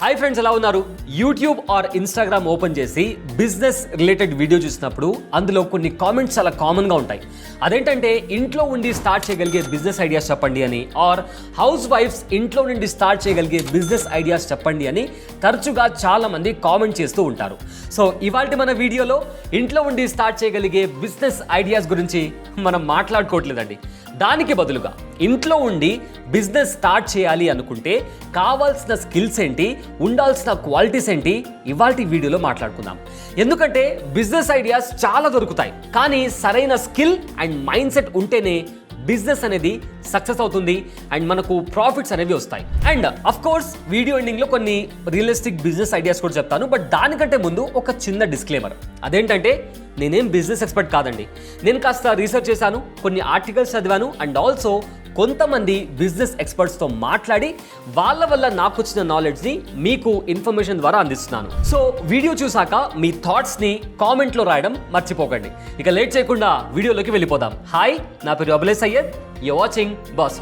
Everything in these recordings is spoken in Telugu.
హాయ్ ఫ్రెండ్స్ ఎలా ఉన్నారు? యూట్యూబ్ ఆర్ ఇన్స్టాగ్రామ్ ఓపెన్ చేసి బిజినెస్ రిలేటెడ్ వీడియో చూసినప్పుడు అందులో కొన్ని కామెంట్స్ చాలా కామన్గా ఉంటాయి. అదేంటంటే ఇంట్లో ఉండి స్టార్ట్ చేయగలిగే బిజినెస్ ఐడియాస్ చెప్పండి అని ఆర్ హౌస్ వైఫ్స్ ఇంట్లో నుండి స్టార్ట్ చేయగలిగే బిజినెస్ ఐడియాస్ చెప్పండి అని తరచుగా చాలామంది కామెంట్ చేస్తూ ఉంటారు. సో ఇవాళ మన వీడియోలో ఇంట్లో ఉండి స్టార్ట్ చేయగలిగే బిజినెస్ ఐడియాస్ గురించి మనం మాట్లాడుకోవట్లేదండి. దానికి బదులుగా ఇంట్లో ఉండి బిజినెస్ స్టార్ట్ చేయాలి అనుకుంటే కావాల్సిన స్కిల్స్ ఏంటి ఉండాల్సిన క్వాలిటీస్ ఏంటి ఇవాళ వీడియోలో మాట్లాడుకుందాం. ఎందుకంటే బిజినెస్ ఐడియాస్ చాలా దొరుకుతాయి. కానీ సరైన స్కిల్ అండ్ మైండ్ సెట్ ఉంటేనే బిజినెస్ అనేది సక్సెస్ అవుతుంది అండ్ మనకు ప్రాఫిట్స్ అనేవి వస్తాయి. అండ్ అఫ్ కోర్స్ వీడియో ఎండింగ్లో కొన్ని రియలిస్టిక్ బిజినెస్ ఐడియాస్ కూడా చెప్తాను. బట్ దానికంటే ముందు ఒక చిన్న డిస్క్లేమర్ అదేంటంటే నేనేం బిజినెస్ ఎక్స్పర్ట్ కాదండి. నేను కాస్త రీసెర్చ్ చేశాను కొన్ని ఆర్టికల్స్ చదివాను అండ్ ఆల్సో కొంతమంది బిజినెస్ ఎక్స్పర్ట్స్తో మాట్లాడి వాళ్ళ వల్ల నాకు వచ్చిన నాలెడ్జ్ని మీకు ఇన్ఫర్మేషన్ ద్వారా అందిస్తున్నాను. సో వీడియో చూసాక మీ థాట్స్ని కామెంట్లో రాయడం మర్చిపోకండి. ఇక లేట్ చేయకుండా వీడియోలోకి వెళ్ళిపోదాం. హాయ్ నా పేరు Abhilesh Syed you watching Boss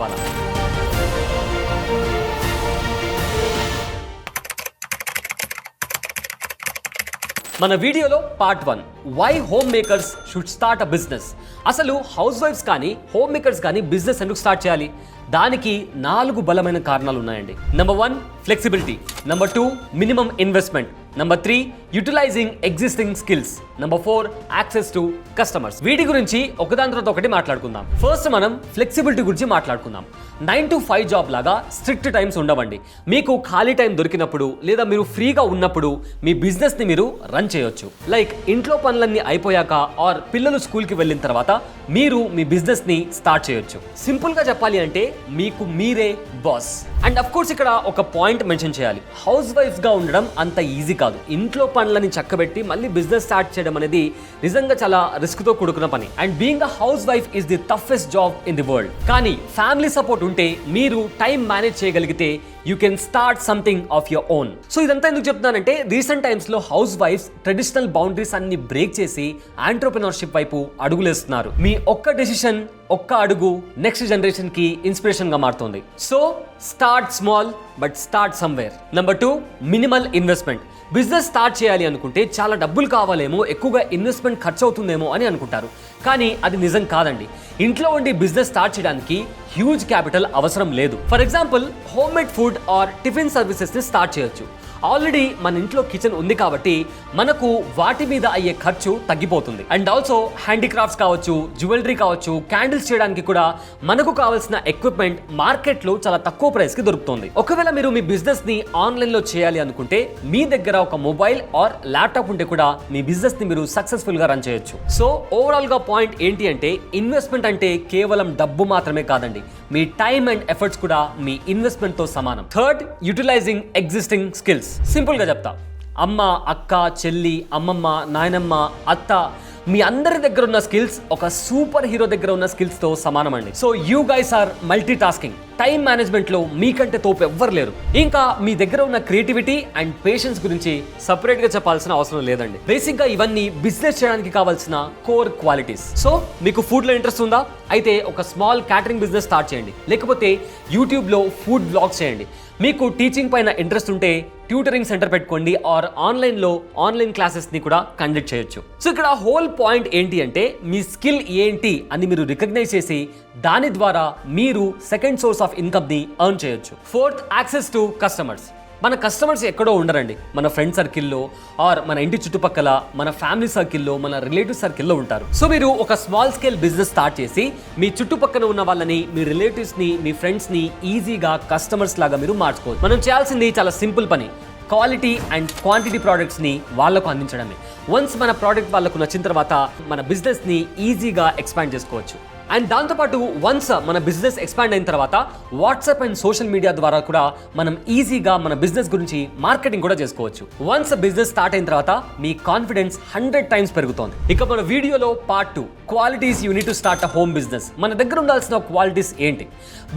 మన వీడియోలో part one why homemakers should start a business అసలు హౌస్ వైఫ్స్ కానీ హోమ్ మేకర్స్ కానీ బిజినెస్ ఎందుకు స్టార్ట్ చేయాలి? దానికి నాలుగు బలమైన కారణాలు ఉన్నాయండి. Number one flexibility number two minimum investment number three utilizing existing skills number four access to customers వీటి గురించి ఒకదాని తర్వాత ఒకటి మాట్లాడుకుందాం. ఫస్ట్ మనం ఫ్లెక్సిబిలిటీ గురించి మాట్లాడుకుందాం. నైన్ టు ఫైవ్ జాబ్ లాగా స్ట్రిక్ట్ టైమ్స్ ఉండవండి. మీకు ఖాళీ టైం దొరికినప్పుడు లేదా మీరు ఫ్రీగా ఉన్నప్పుడు మీ బిజినెస్ని మీరు రన్ చేయొచ్చు. లైక్ ఇంట్లో పనులన్నీ అయిపోయాక ఆర్ పిల్లలు స్కూల్కి వెళ్ళిన తర్వాత మీరు మీ బిజినెస్ని స్టార్ట్ చేయొచ్చు. సింపుల్గా చెప్పాలి అంటే మీకు మీరే బాస్. అండ్ అఫ్ కోర్స్ ఇక్కడ ఒక పాయింట్ మెన్షన్ చేయాలి. హౌస్ వైఫ్గా ఉండడం అంత ఈజీ కాదు. ఇంట్లో పనులని చక్కబెట్టి మళ్ళీ బిజినెస్ స్టార్ట్ చేయడం అనేది నిజంగా చాలా రిస్క్తో కూడుకున్న పని. And being a housewife is the toughest job in the world. కానీ ఫ్యామిలీ సపోర్ట్ ఉంటే మీరు టైం మేనేజ్ చేయగలిగితే you can start something of your own. So ఇదంతా ఎందుకు చెప్తున్నానంటే రీసెంట్ టైమ్స్లో హౌస్ వైఫ్స్ ట్రెడిషనల్ బౌండరీస్ అన్ని బ్రేక్ చేసి ఆంటర్ప్రినర్షిప్ వైపు అడుగులేస్తున్నారు. మీ ఒక్క డెసిషన్ ఒక్క అడుగు నెక్స్ట్ జనరేషన్కి ఇన్స్పిరేషన్గా మారుతుంది. So start small but start somewhere. Number two minimal investment business start చేయాలి అనుకుంటే చాలా డబ్బులు కావాలేమో ఎక్కువగా ఇన్వెస్ట్మెంట్ ఖర్చు అవుతుందేమో అని అనుకుంటారు. కానీ అది నిజం కాదండి. ఇంట్లో ఉండి బిజినెస్ స్టార్ట్ చేయడానికి హ్యూజ్ క్యాపిటల్ అవసరం లేదు. For example homemade food or tiffin సర్వీసెస్ని start చేయొచ్చు. ఆల్రెడీ మన ఇంట్లో కిచెన్ ఉంది కాబట్టి మనకు వాటి మీద అయ్యే ఖర్చు తగ్గిపోతుంది. అండ్ ఆల్సో హ్యాండీక్రాఫ్ట్స్ కావచ్చు జ్యువెలరీ కావచ్చు క్యాండిల్స్ చేయడానికి కూడా మనకు కావాల్సిన ఎక్విప్మెంట్ మార్కెట్లో చాలా తక్కువ ప్రైస్కి దొరుకుతుంది. ఒకవేళ మీరు మీ బిజినెస్ని ఆన్లైన్లో చేయాలి అనుకుంటే మీ దగ్గర ఒక మొబైల్ ఆర్ ల్యాప్టాప్ ఉంటే కూడా మీ బిజినెస్ని మీరు సక్సెస్ఫుల్గా రన్ చేయొచ్చు. సో ఓవరాల్గా పాయింట్ ఏంటి అంటే ఇన్వెస్ట్మెంట్ అంటే కేవలం డబ్బు మాత్రమే కాదండి. మీ టైం అండ్ ఎఫర్ట్స్ కూడా మీ ఇన్వెస్ట్మెంట్తో సమానం. థర్డ్ యూటిలైజింగ్ ఎగ్జిస్టింగ్ స్కిల్స్ సింపుల్గా చెప్తా. అమ్మ అక్క చెల్లి అమ్మమ్మ నాయనమ్మ అత్త మీ అందరి దగ్గర ఉన్న స్కిల్స్ ఒక సూపర్ హీరో దగ్గర ఉన్న స్కిల్స్తో సమానమండి. సమానం అండి so you guys are multitasking time మేనేజ్మెంట్లో మీకంటే తోపు ఎవ్వరు లేరు. ఇంకా మీ దగ్గర ఉన్న క్రియేటివిటీ అండ్ పేషెన్స్ గురించి సపరేట్గా చెప్పాల్సిన అవసరం లేదండి. బేసిక్గా ఇవన్నీ బిజినెస్ చేయడానికి కావాల్సిన కోర్ క్వాలిటీస్ సో మీకు ఫుడ్లో ఇంట్రెస్ట్ ఉందా? అయితే ఒక స్మాల్ క్యాటరింగ్ బిజినెస్ స్టార్ట్ చేయండి. లేకపోతే యూట్యూబ్లో ఫుడ్ బ్లాగ్స్ చేయండి. మీకు టీచింగ్ పైన ఇంట్రెస్ట్ ఉంటే ట్యూటరింగ్ సెంటర్ పెట్టుకోండి ఆర్ ఆన్లైన్లో ఆన్లైన్ క్లాసెస్ని కూడా కండక్ట్ చేయొచ్చు. సో ఇక్కడ హోల్ పాయింట్ ఏంటి అంటే మీ స్కిల్ ఏంటి అని మీరు రికగ్నైజ్ చేసి దాని ద్వారా మీరు సెకండ్ సోర్స్ ఆఫ్ ఇన్కమ్ని ఎర్న్ చేయొచ్చు. Fourth access to customers. మన కస్టమర్స్ ఎక్కడో ఉండరండి. మన ఫ్రెండ్ సర్కిల్లో ఆర్ మన ఇంటి చుట్టుపక్కల మన ఫ్యామిలీ సర్కిల్లో మన రిలేటివ్ సర్కిల్లో ఉంటారు. సో మీరు ఒక స్మాల్ స్కేల్ బిజినెస్ స్టార్ట్ చేసి మీ చుట్టుపక్కన ఉన్న వాళ్ళని మీ రిలేటివ్స్ని మీ ఫ్రెండ్స్ని ఈజీగా కస్టమర్స్ లాగా మీరు మార్చుకోవచ్చు. మనం చేయాల్సింది చాలా సింపుల్ పని. క్వాలిటీ అండ్ క్వాంటిటీ ప్రోడక్ట్స్ని వాళ్ళకు అందించడమే. వన్స్ మన ప్రోడక్ట్ వాళ్ళకు నచ్చిన తర్వాత మన బిజినెస్ని ఈజీగా ఎక్స్పాండ్ చేసుకోవచ్చు. అండ్ దాంతోపాటు వన్స్ మన బిజినెస్ ఎక్స్పాండ్ అయిన తర్వాత వాట్సాప్ అండ్ సోషల్ మీడియా ద్వారా కూడా మనం ఈజీగా మన బిజినెస్ గురించి మార్కెటింగ్ కూడా చేసుకోవచ్చు. వన్స్ బిజినెస్ స్టార్ట్ అయిన తర్వాత మీ కాన్ఫిడెన్స్ హండ్రెడ్ టైమ్స్ పెరుగుతోంది. ఇక మన వీడియోలో part two qualities you need to start a home business మన దగ్గర ఉండాల్సిన క్వాలిటీస్ ఏంటి?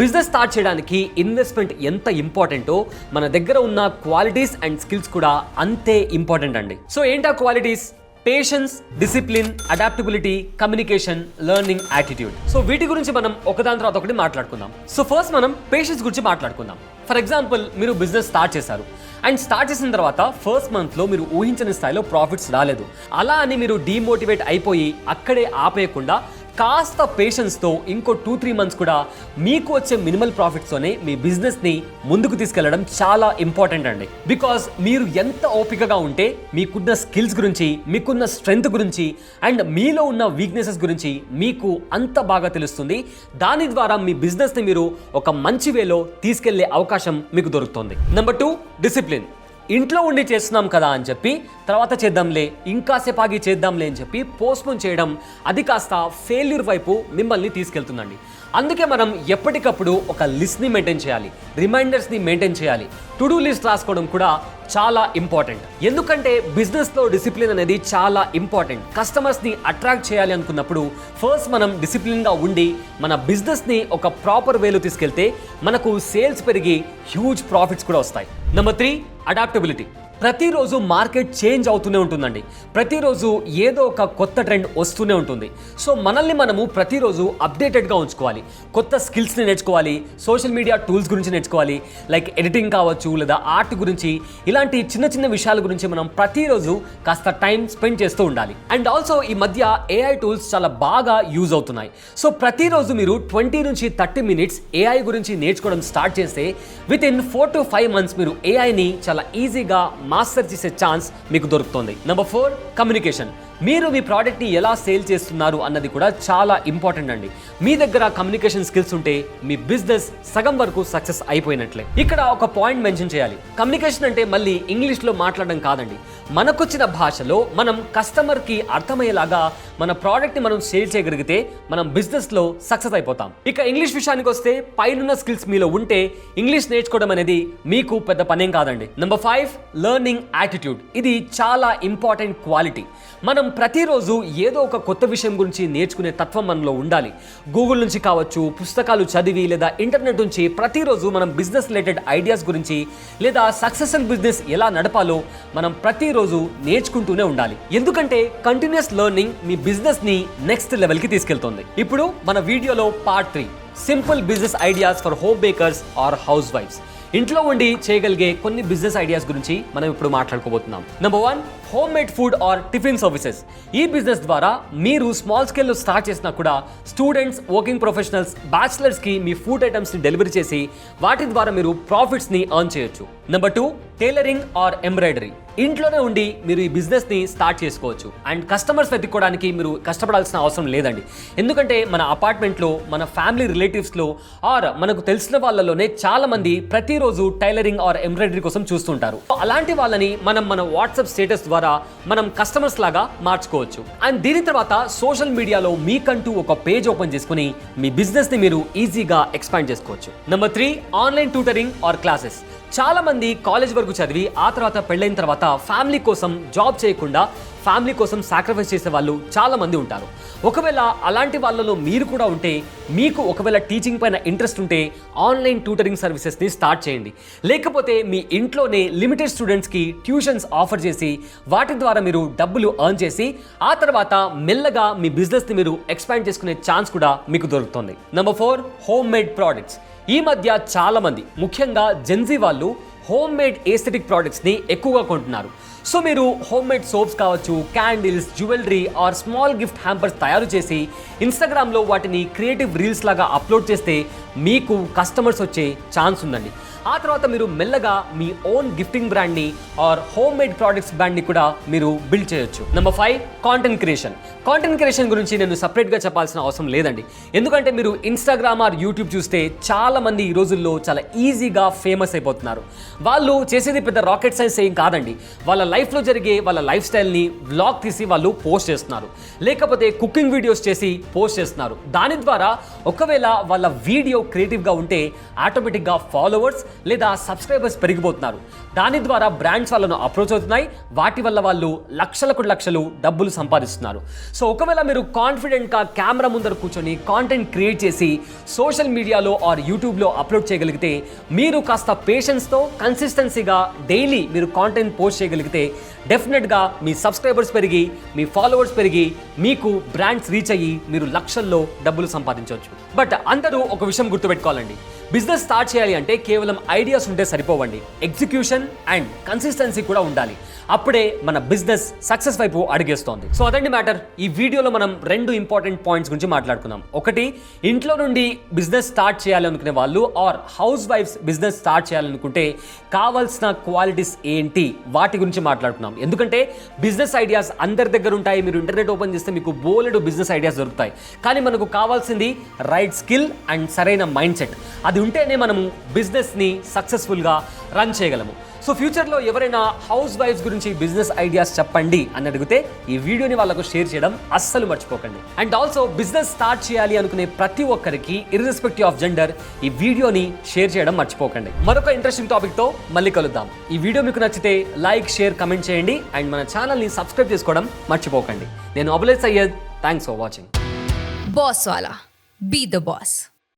బిజినెస్ స్టార్ట్ చేయడానికి ఇన్వెస్ట్మెంట్ ఎంత ఇంపార్టెంటో మన దగ్గర ఉన్న క్వాలిటీస్ అండ్ స్కిల్స్ కూడా అంతే ఇంపార్టెంట్ అండి. సో ఏంటా qualities patience discipline adaptability communication learning attitude so వీటి గురించి మనం ఒకదాని తర్వాత ఒకటి మాట్లాడుకుందాం. సో ఫస్ట్ మనం పేషెన్స్ గురించి మాట్లాడుకుందాం. ఫర్ ఎగ్జాంపుల్ మీరు బిజినెస్ స్టార్ట్ చేశారు. అండ్ స్టార్ట్ చేసిన తర్వాత ఫస్ట్ మంత్లో మీరు ఊహించని స్థాయిలో ప్రాఫిట్స్ రాలేదు. అలా అని మీరు డీమోటివేట్ అయిపోయి అక్కడే ఆపేయకుండా కాస్త పేషెన్స్తో ఇంకో టూ త్రీ మంత్స్ కూడా మీకు వచ్చే మినిమల్ ప్రాఫిట్స్తోనే మీ బిజినెస్ని ముందుకు తీసుకెళ్ళడం చాలా ఇంపార్టెంట్ అండి. బికాస్ మీరు ఎంత ఓపికగా ఉంటే మీకున్న స్కిల్స్ గురించి మీకున్న స్ట్రెంగ్త్ గురించి అండ్ మీలో ఉన్న వీక్నెసెస్ గురించి మీకు అంత బాగా తెలుస్తుంది. దాని ద్వారా మీ బిజినెస్ని మీరు ఒక మంచి వేలో తీసుకెళ్ళే అవకాశం మీకు దొరుకుతుంది. నెంబర్ టూ డిసిప్లిన్ ఇంట్లో ఉండి చేస్తున్నాం కదా అని చెప్పి తర్వాత చేద్దాంలే ఇంకాసేపు ఆగి చేద్దాంలే అని చెప్పి పోస్ట్పోన్ చేయడం అది కాస్త ఫెయిల్యూర్ వైపు మిమ్మల్ని తీసుకెళ్తుందండి. అందుకే మనం ఎప్పటికప్పుడు ఒక లిస్ట్ని మెయింటైన్ చేయాలి రిమైండర్స్ని మెయింటైన్ చేయాలి. టు డూ లిస్ట్ రాసుకోవడం కూడా చాలా ఇంపార్టెంట్ ఎందుకంటే బిజినెస్లో డిసిప్లిన్ అనేది చాలా ఇంపార్టెంట్ కస్టమర్స్ని అట్రాక్ట్ చేయాలి అనుకున్నప్పుడు ఫస్ట్ మనం డిసిప్లిన్గా ఉండి మన బిజినెస్ని ఒక ప్రాపర్ వేలో తీసుకెళ్తే మనకు సేల్స్ పెరిగి హ్యూజ్ ప్రాఫిట్స్ కూడా వస్తాయి. నెంబర్ త్రీ అడాప్టబిలిటీ ప్రతిరోజు మార్కెట్ చేంజ్ అవుతూనే ఉంటుందండి. ప్రతిరోజు ఏదో ఒక కొత్త ట్రెండ్ వస్తూనే ఉంటుంది. సో మనల్ని మనము ప్రతిరోజు అప్డేటెడ్గా ఉంచుకోవాలి. కొత్త స్కిల్స్ని నేర్చుకోవాలి సోషల్ మీడియా టూల్స్ గురించి నేర్చుకోవాలి లైక్ ఎడిటింగ్ కావచ్చు లేదా ఆర్ట్ గురించి ఇలాంటి చిన్న చిన్న విషయాల గురించి మనం ప్రతిరోజు కాస్త టైం స్పెండ్ చేస్తూ ఉండాలి. అండ్ ఆల్సో ఈ మధ్య ఏఐ టూల్స్ చాలా బాగా యూజ్ అవుతున్నాయి. సో ప్రతిరోజు మీరు ట్వంటీ నుంచి థర్టీ మినిట్స్ ఏఐ గురించి నేర్చుకోవడం స్టార్ట్ చేస్తే within four to five months మీరు ఏఐని చాలా ఈజీగా మాస్టర్ చేసే ఛాన్స్ మీకు దొరుకుతుంది. నెంబర్ ఫోర్ కమ్యూనికేషన్ మీరు మీ ప్రోడక్ట్ని ఎలా సేల్ చేస్తున్నారు అన్నది కూడా చాలా ఇంపార్టెంట్ అండి. మీ దగ్గర కమ్యూనికేషన్ స్కిల్స్ ఉంటే మీ బిజినెస్ సగం వరకు సక్సెస్ అయిపోయినట్లే. ఇక్కడ ఒక పాయింట్ మెన్షన్ చేయాలి. కమ్యూనికేషన్ అంటే మళ్ళీ ఇంగ్లీష్లో మాట్లాడడం కాదండి. మనకొచ్చిన భాషలో మనం కస్టమర్కి అర్థమయ్యేలాగా మన ప్రోడక్ట్ని మనం సేల్ చేయగలిగితే మనం బిజినెస్లో సక్సెస్ అయిపోతాం. ఇక ఇంగ్లీష్ విషయానికి వస్తే పైనున్న స్కిల్స్ మీలో ఉంటే ఇంగ్లీష్ నేర్చుకోవడం అనేది మీకు పెద్ద పనేం కాదండి. నెంబర్ ఫైవ్ లెర్నింగ్ యాటిట్యూడ్ ఇది చాలా ఇంపార్టెంట్ క్వాలిటీ మనం ప్రతిరోజు ఏదో ఒక కొత్త విషయం గురించి నేర్చుకునే తత్వం మనలో ఉండాలి. గూగుల్ నుంచి కావచ్చు పుస్తకాలు చదివి లేదా ఇంటర్నెట్ నుంచి ప్రతిరోజు మనం బిజినెస్ రిలేటెడ్ ఐడియాస్ గురించి లేదా సక్సెస్ఫుల్ బిజినెస్ ఎలా నడపాలో మనం ప్రతిరోజు నేర్చుకుంటూనే ఉండాలి. ఎందుకంటే కంటిన్యూస్ లెర్నింగ్ మీ బిజినెస్ని నెక్స్ట్ లెవెల్కి తీసుకెళ్తుంది. ఇప్పుడు మన వీడియోలో part three simple business ideas for home bakers or house wives ఇంట్లో ఉండి చేయగలిగే కొన్ని బిజినెస్ ఐడియాస్ గురించి మనం ఇప్పుడు మాట్లాడుకోబోతున్నాం. Number one homemade food or tiffin services. ఈ బిజినెస్ ద్వారా మీరు స్మాల్ స్కేల్లో స్టార్ట్ చేసినా కూడా స్టూడెంట్స్ వర్కింగ్ ప్రొఫెషనల్స్ బ్యాచిలర్స్కి మీ ఫుడ్ ఐటమ్స్ని డెలివరీ చేసి వాటి ద్వారా మీరు ప్రాఫిట్స్ని అర్న్ చేయొచ్చు. Number two tailoring or embroidery. ఇంట్లోనే ఉండి మీరు ఈ బిజినెస్ని స్టార్ట్ చేసుకోవచ్చు. అండ్ కస్టమర్స్ వెతుక్కోవడానికి మీరు కష్టపడాల్సిన అవసరం లేదండి. ఎందుకంటే మన అపార్ట్మెంట్లో మన ఫ్యామిలీ రిలేటివ్స్లో ఆర్ మనకు తెలిసిన వాళ్ళలోనే చాలామంది ప్రతిరోజు టైలరింగ్ ఆర్ ఎంబ్రాయిడరీ కోసం చూస్తుంటారు. అలాంటి వాళ్ళని మనం మన వాట్సాప్ స్టేటస్ ద్వారా మనం కస్టమర్స్ లాగా మార్చుకోవచ్చు. అండ్ దీని తర్వాత సోషల్ మీడియాలో మీకంటూ ఒక పేజ్ ఓపెన్ చేసుకుని మీ బిజినెస్ని మీరు ఈజీగా ఎక్స్పాండ్ చేసుకోవచ్చు. Number three online tutoring or classes చాలా మంది కాలేజ్ వరకు చదివి ఆ తర్వాత పెళ్ళైన తర్వాత ఫ్యామిలీ కోసం జాబ్ చేయకుండా ఫ్యామిలీ కోసం సాక్రిఫైస్ చేసే వాళ్ళు చాలా మంది ఉంటారు. ఒకవేళ అలాంటి వాళ్ళలో మీరు కూడా ఉంటే మీకు ఒకవేళ టీచింగ్ పైన ఇంట్రెస్ట్ ఉంటే ఆన్లైన్ ట్యూటరింగ్ సర్వీసెస్ని స్టార్ట్ చేయండి. లేకపోతే మీ ఇంట్లోనే లిమిటెడ్ స్టూడెంట్స్కి ట్యూషన్స్ ఆఫర్ చేసి వాటి ద్వారా మీరు డబ్బులు ఎర్న్ చేసి ఆ తర్వాత మెల్లగా మీ బిజినెస్ని మీరు ఎక్స్పాండ్ చేసుకునే ఛాన్స్ కూడా మీకు దొరుకుతుంది. Number four homemade products. ఈ మధ్య చాలామంది ముఖ్యంగా జెన్జీ వాళ్ళు హోమ్ మేడ్ ఏస్థెటిక్ ప్రోడక్ట్స్ని ఎక్కువగా కొంటున్నారు. సో మీరు హోమ్ మేడ్ సోప్స్ కావచ్చు candles jewellery or small gift hampers తయారు చేసి ఇన్స్టాగ్రామ్లో వాటిని క్రియేటివ్ రీల్స్ లాగా అప్లోడ్ చేస్తే మీకు కస్టమర్స్ వచ్చే ఛాన్స్ ఉందండి. ఆ తర్వాత మీరు మెల్లగా మీ ఓన్ గిఫ్టింగ్ బ్రాండ్ని ఆర్ హోమ్ మేడ్ ప్రోడక్ట్స్ బ్రాండ్ని కూడా మీరు బిల్డ్ చేయొచ్చు. Number five content creation content creation గురించి నేను సపరేట్గా చెప్పాల్సిన అవసరం లేదండి. ఎందుకంటే మీరు ఇన్స్టాగ్రామ్ ఆర్ యూట్యూబ్ చూస్తే చాలామంది ఈ రోజుల్లో చాలా ఈజీగా ఫేమస్ అయిపోతున్నారు. వాళ్ళు చేసేది పెద్ద రాకెట్ సైన్స్ ఏం కాదండి. వాళ్ళ లైఫ్లో జరిగే వాళ్ళ లైఫ్ స్టైల్ని వ్లాగ్ తీసి వాళ్ళు పోస్ట్ చేస్తున్నారు. లేకపోతే కుకింగ్ వీడియోస్ చేసి పోస్ట్ చేస్తున్నారు. దాని ద్వారా ఒకవేళ వాళ్ళ వీడియో క్రియేటివ్గా ఉంటే ఆటోమేటిక్గా ఫాలోవర్స్ లేదా సబ్స్క్రైబర్స్ పెరిగిపోతున్నారు. దాని ద్వారా బ్రాండ్స్ వాళ్ళను అప్రోచ్ అవుతున్నాయి. వాటి వల్ల వాళ్ళు లక్షలకు లక్షలు డబ్బులు సంపాదిస్తున్నారు. సో ఒకవేళ మీరు కాన్ఫిడెంట్గా కెమెరా ముందర కూర్చొని కాంటెంట్ క్రియేట్ చేసి సోషల్ మీడియాలో ఆర్ యూట్యూబ్లో అప్లోడ్ చేయగలిగితే మీరు కాస్త పేషెన్స్తో కన్సిస్టెన్సీగా డైలీ మీరు కాంటెంట్ పోస్ట్ చేయగలిగితే డెఫినెట్గా మీ సబ్స్క్రైబర్స్ పెరిగి మీ ఫాలోవర్స్ పెరిగి మీకు బ్రాండ్స్ రీచ్ అయ్యి మీరు లక్షల్లో డబ్బులు సంపాదించవచ్చు. బట్ అందరూ ఒక విషయం గుర్తుపెట్టుకోవాలండి. బిజినెస్ స్టార్ట్ చేయాలి అంటే కేవలం ఐడియాస్ ఉంటే సరిపోవండి. ఎగ్జిక్యూషన్ అండ్ కన్సిస్టెన్సీ కూడా ఉండాలి. అప్పుడే మన బిజినెస్ సక్సెస్ వైపు అడిగేస్తోంది. సో అదండి మ్యాటర్. ఈ వీడియోలో మనం రెండు ఇంపార్టెంట్ పాయింట్స్ గురించి మాట్లాడుకుందాం. ఒకటి ఇంట్లో నుండి బిజినెస్ స్టార్ట్ చేయాలనుకునే వాళ్ళు ఆర్ హౌస్ వైఫ్స్ బిజినెస్ స్టార్ట్ చేయాలనుకుంటే కావాల్సిన క్వాలిటీస్ ఏంటి? వాటి గురించి మాట్లాడుకున్నాం ఎందుకంటే బిజినెస్ ఐడియాస్ అందరి దగ్గర ఉంటాయి. మీరు ఇంటర్నెట్ ఓపెన్ చేస్తే మీకు బోలెడు బిజినెస్ ఐడియాస్ దొరుకుతాయి. కానీ మనకు కావాల్సింది రైట్ స్కిల్ అండ్ సరైన మైండ్ సెట్. అది ఉంటేనే మనము బిజినెస్ని సక్సెస్ఫుల్గా రన్ చేయగలము. సో ఫ్యూచర్లో ఎవరైనా హౌస్ వైఫ్స్ గురించి బిజినెస్ ఐడియాస్ చెప్పండి అని అడిగితే ఈ వీడియోని వాళ్ళకు షేర్ చేయడం అస్సలు మర్చిపోకండి. అండ్ ఆల్సో బిజినెస్ స్టార్ట్ చేయాలి అనుకునే ప్రతి ఒక్కరికి ఇర్రెస్పెక్టివ్ ఆఫ్ జెండర్ ఈ వీడియోని షేర్ చేయడం మర్చిపోకండి. మరొక ఇంట్రెస్టింగ్ టాపిక్తో మళ్ళీ కలుద్దాం. ఈ వీడియో మీకు నచ్చితే లైక్ షేర్ కమెంట్ చేయండి. అండ్ మన ఛానల్ని సబ్స్క్రైబ్ చేసుకోవడం మర్చిపోకండి. నేను Abulez Syed. Thanks for watching Boss Wala be the boss